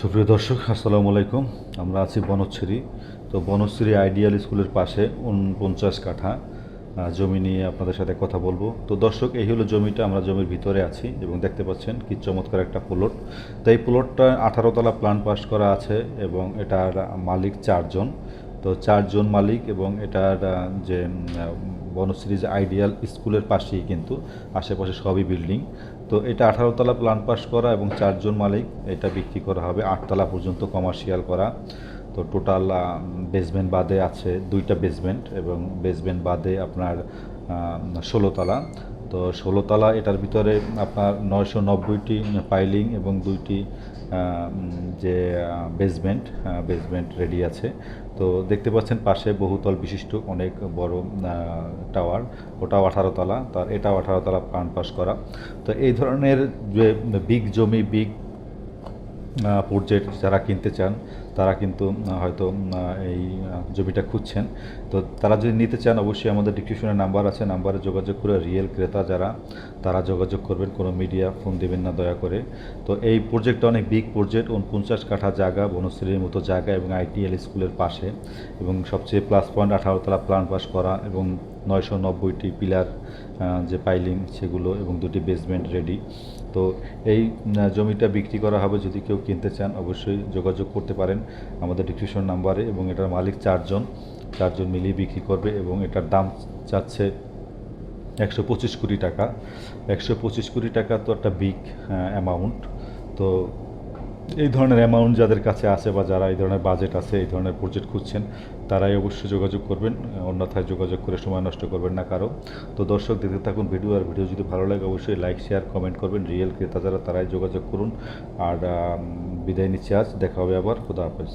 সুপ্রিয় দর্শক, আসসালামু আলাইকুম। আমরা আছি বনশ্রী। তো বনশ্রী আইডিয়াল স্কুলের পাশে উনপঞ্চাশ কাঠা জমি নিয়ে আপনাদের সাথে কথা বলব। তো দর্শক, এই হলো জমিটা, আমরা জমির ভিতরে আছি এবং দেখতে পাচ্ছেন কি চমৎকার একটা প্লট। তো এই প্লটটা আঠারো তলা প্ল্যান পাস করা আছে এবং এটার মালিক চারজন। তো চারজন মালিক এবং এটার যে বনশ্রী যে আইডিয়াল স্কুলের পাশেই কিন্তু আশেপাশে সবই বিল্ডিং। তো এটা আঠারো তলা প্ল্যান পাস করা এবং চারজন মালিক, এটা বিক্রি করা হবে আটতলা পর্যন্ত কমার্শিয়াল করা। তো টোটাল বেসমেন্ট বাদে আছে দুইটা বেসমেন্ট এবং বেসমেন্ট বাদে আপনার ষোলোতলা তো ষোলোতলা এটার ভিতরে আপনার নয়শো নব্বইটি পাইলিং এবং দুইটি যে বেসমেন্ট বেসমেন্ট রেডি আছে। তো দেখতে পাচ্ছেন পাশে বহুতল বিশিষ্ট অনেক বড় টাওয়ার ওটাও আঠারো তলা, তার এটাও আঠারো তলা প্লান পাস করা। তো এই ধরনের যে বিগ জমি বিগ প্রজেক্ট যারা কিনতে চান, তারা কিন্তু হয়তো এই জমিটা খুঁজছেন। তো তারা যদি নিতে চান, অবশ্যই আমাদের ডিসক্রিপশনে নাম্বার আছে। নাম্বারে যোগাযোগ করে রিয়েল ক্রেতা যারা, তারা যোগাযোগ করবেন, কোনো মিডিয়া ফোন দেবেন না দয়া করে। তো এই প্রজেক্টটা অনেক বিগ প্রজেক্ট উনপঞ্চাশ কাঠা জায়গা, বনশ্রীর মতো জায়গা এবং আইটিএল স্কুলের পাশে এবং সবচেয়ে প্লাস পয়েন্ট আঠারোতলা প্ল্যান পাস করা এবং নয়শো নব্বইটি পিলার যে পাইলিং সেগুলো এবং দুটি বেসমেন্ট রেডি তো এই জমিটা বিক্রি করা হবে যদি কেউ কিনতে চান, অবশ্যই যোগাযোগ করতে পারেন আমাদের ডিসক্রিপশন নাম্বারে এবং এটার মালিক চারজন। চারজন মিলিয়ে বিক্রি করবে এবং এটার দাম চাচ্ছে একশো পঁচিশ কোটি টাকা। একশো পঁচিশ কোটি টাকা তো একটা বিগ অ্যামাউন্ট তো এই ধরনের অ্যামাউন্ট যাদের কাছে আছে বা যারা এই ধরনের বাজেট আছে, এই ধরনের প্রজেক্ট খুঁজছেন, তারাই অবশ্যই যোগাযোগ করবেন, অন্যথায় যোগাযোগ করে সময় নষ্ট করবেন না কারও। তো দর্শক, দেখতে থাকুন ভিডিও আর ভিডিও যদি ভালো লাগে, অবশ্যই লাইক শেয়ার কমেন্ট করবেন। রিয়েল ক্রেতা যারা, তারাই যোগাযোগ করুন। আর বিদায় নিচ্ছি আজ। দেখা হবে আবার। খোদা হাফেজ।